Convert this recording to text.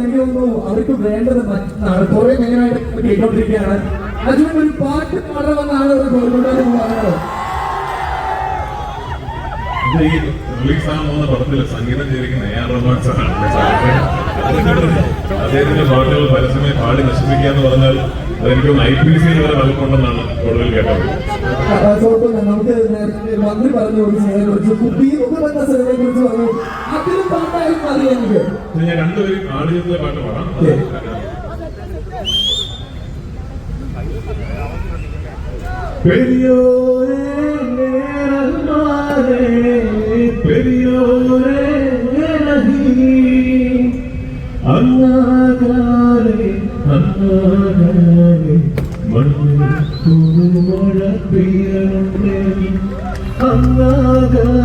എനിക്ക് തോന്നുന്നു അവർക്ക് വേണ്ടത് മറ്റൊന്നാണ് കുറെ നേരമായിട്ട് കേട്ടോണ്ടിരിക്കുകയാണ് അച്ഛൻ ഒരു പാട്ട് പാടണമെന്നാണ് ഒരു ഗവൺമെന്റ് പറഞ്ഞത് റിലീസ് ആകാൻ പോകുന്ന പടത്തിൽ സംഗീതം ചെയ്തിരിക്കുന്ന എ ആർ റഹ്മാൻ സാറാണ് അദ്ദേഹത്തിന്റെ പാട്ടുകൾ പരസ്യമായി പാടി നശിപ്പിക്കുക എന്ന് പറഞ്ഞാൽ അതെനിക്ക് ഐ പി സിയിൽ വരെ വകുപ്പുണ്ടെന്നാണ് കൂടുതൽ കേട്ടത് നമുക്ക് മന്ത്രി പറഞ്ഞു കുപ്പി ഇത് ഞാൻ രണ്ടുപേരും ആടുജീവിതത്തിലെ പാട്ട് പാടാം. പെരിയോരേ പെരിയോരേ മണ്ണിൽ മഴ പെയ്യണമേ. അങ്ങാകാരെ